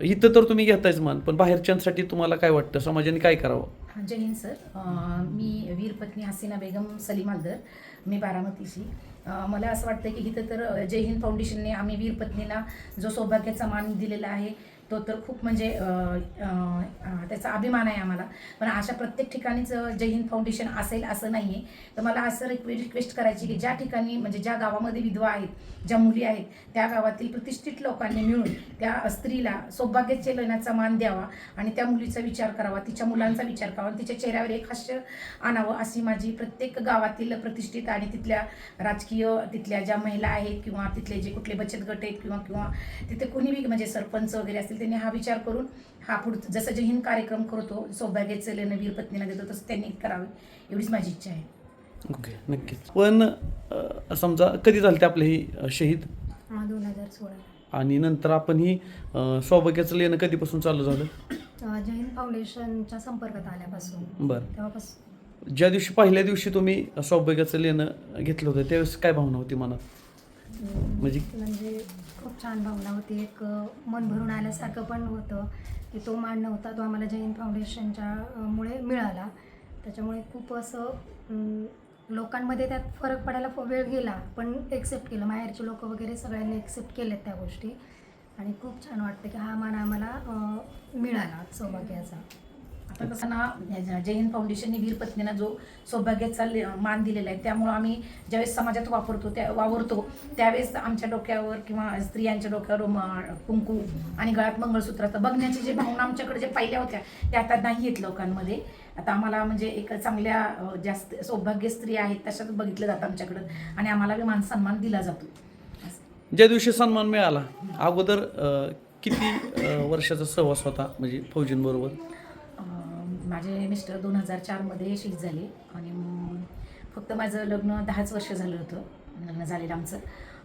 इथं तर तुम्ही घेतायच मान पण बाहेरच्यांसाठी तुम्हाला काय वाटतं? समाजाने काय करावं? जय हिंद सर. मी वीरपत्नी हसीना बेगम सलीम अलदर मी बारामतीशी मला असं वाटतं की इथं तर जय हिंद फाउंडेशनने आम्ही वीरपत्नीला जो सौभाग्याचा मान दिलेला आहे तो तर खूप म्हणजे त्याचा अभिमान आहे आम्हाला. पण अशा प्रत्येक ठिकाणीच अं, जय हिंद फाउंडेशन असेल असं नाही आहे तर मला असं रिक्वे रिक्वेस्ट करायची की ज्या ठिकाणी म्हणजे ज्या गावामध्ये विधवा आहेत ज्या मुली आहेत त्या गावातील प्रतिष्ठित लोकांनी मिळून त्या स्त्रीला सौभाग्याचे लेण्याचा मान द्यावा आणि त्या मुलीचा विचार करावा तिच्या मुलांचा विचार करावा आणि तिच्या चेहऱ्यावर एक हास्य आणावं अशी माझी प्रत्येक गावातील प्रतिष्ठित आणि तिथल्या राजकीय तिथल्या ज्या महिला आहेत किंवा तिथले जे कुठले बचत गट आहेत किंवा किंवा तिथे कोणी बी म्हणजे सरपंच वगैरे असतील त्यांनी हा विचार करून हा पुढचं जसं जे हिंद कार्यक्रम करतो सौभाग्याचं लेणं वीर पत्नीला देतो तसं त्यांनी करावे एवढीच माझी इच्छा आहे. ओके नक्कीच. पण समजा कधी झालं ते आपले ही शहीद? दोन हजार सोळा. आणि नंतर आपण ही सौभाग्याचं लेणं कधीपासून चालू झालं? जय हिंद फाउंडेशनच्या संपर्कात आल्यापासून. बरं. तेव्हापासून. ज्या दिवशी पहिल्या दिवशी तुम्ही सौभाग्याचं लेणं घेतलं होतं त्यावेळेस काय भावना होती मनात? म्हणजे म्हणजे खूप छान भावना होती. एक मन भरून आल्यासारखं पण होतं की तो मान नव्हता तो आम्हाला जैन फाउंडेशनच्या मुळे मिळाला. त्याच्यामुळे खूप असं लोकांमध्ये त्यात फरक पडायला फ- वेळ गेला पण एक्सेप्ट केलं. माहेरचे लोक वगैरे सगळ्यांनी एक्सेप्ट केलेत त्या गोष्टी. आणि खूप छान वाटतं की हा मान आम्हाला मिळाला सौभाग्याचा. आता कसं ना जैन फाउंडेशनने वीर पत्नीला जो सौभाग्याचा मान दिलेला आहे त्यामुळं आम्ही ज्यावेळेस समाजात वापरतो त्या वावरतो त्यावेळेस आमच्या डोक्यावर किंवा स्त्रियांच्या डोक्यावर कुंकू आणि गळ्यात मंगळसूत्र बघण्याची जे भावना आमच्याकडे जे पाहिल्या होत्या त्या आता नाही आहेत लोकांमध्ये. आता आम्हाला म्हणजे एक चांगल्या जास्त सौभाग्य स्त्री आहेत तशाच बघितलं जातं आमच्याकडं आणि आम्हाला मान सन्मान दिला जातो. ज्या दिवशी सन्मान मिळाला अगोदर किती वर्षाचा सहवास होता म्हणजे फौजींबरोबर? माझे मिस्टर दोन हजार चारमध्ये शिफ्ट झाले आणि फक्त माझं लग्न दहाच वर्ष झालं होतं. लग्न झालेलं आमचं.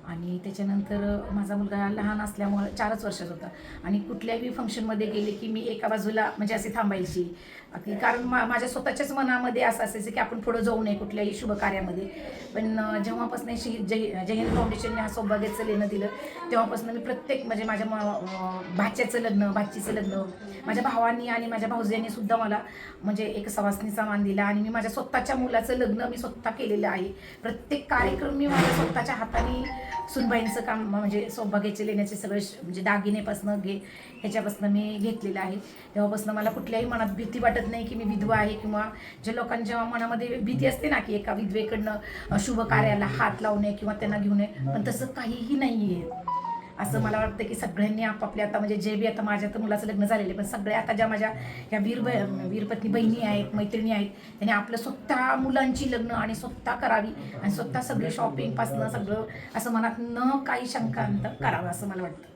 आणि त्याच्यानंतर माझा मुलगा लहान असल्यामुळं चारच वर्षाचा होता. आणि कुठल्याही फंक्शनमध्ये गेले की मी एका बाजूला म्हणजे असे थांबायची. की कारण मा माझ्या स्वतःच्याच मनामध्ये असं असायचं की आपण पुढं जाऊ नये कुठल्याही शुभ कार्यामध्ये. पण जेव्हापासून शहीद जय जय हिंद फाउंडेशनने हा सौभाग्याचं लेणं दिलं तेव्हापासून मी प्रत्येक म्हणजे माझ्या भाच्याचं लग्न भाचीचं लग्न माझ्या भावांनी आणि माझ्या भाऊजींनी सुद्धा मला म्हणजे एक सवासनीचा मान दिला आणि मी माझ्या स्वतःच्या मुलाचं लग्न मी स्वतः केलेलं आहे. प्रत्येक कार्यक्रम मी माझ्या स्वतःच्या हाताने सुनबाईंचं काम म्हणजे सौभाग्याचे लेण्याचे सगळे श- म्हणजे दागिनेपासनं घे ह्याच्यापासनं मी घेतलेलं आहे. तेव्हापासून मला कुठल्याही मनात भीती वाटत नाही की मी विधवा आहे किंवा ज्या लोकांच्या मनामध्ये भीती असते ना की एका विधवेकडनं शुभ कार्याला हात लावणे किंवा त्यांना घेऊ नये पण तसं काहीही नाही आहे असं मला वाटतं की सगळ्यांनी आपापल्या आता म्हणजे जे बी आता माझ्या तर मुलाचं लग्न झालेलं आहे पण सगळ्या आता ज्या माझ्या ह्या वीर वीरपत्नी बहिणी आहेत मैत्रिणी आहेत त्यांनी आपलं स्वतः मुलांची लग्न आणि स्वतः करावी आणि स्वतः सगळे शॉपिंगपासनं सगळं असं मनात न काही शंकांत करावं असं मला वाटतं.